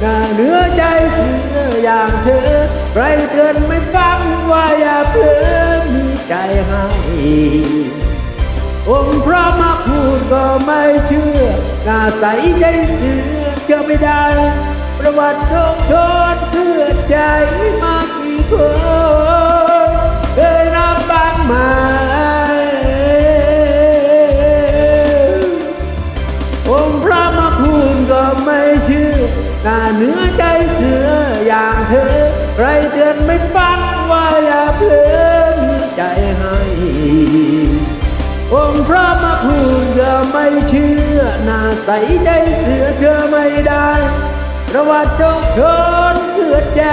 หน้าเนื้อใจเสืออย่างเธอใครเตือนไม่ฟังว่าอย่าเพลินมีใจให้องค์พระมาพูดก็ไม่เชื่อหน้าใสใจเสือเชื่อไม่ได้ ประวัติโดนโดนเสือ หน้าเนื้อใจเสืออย่างเธอ ใครเตือนไม่ฟังว่าอย่าเพลินมีใจให้องค์พระมาพูดก็ไม่เชื่อหน้าใสใจเสือเชื่อไม่ได้ประวัติจงชนเสือใจ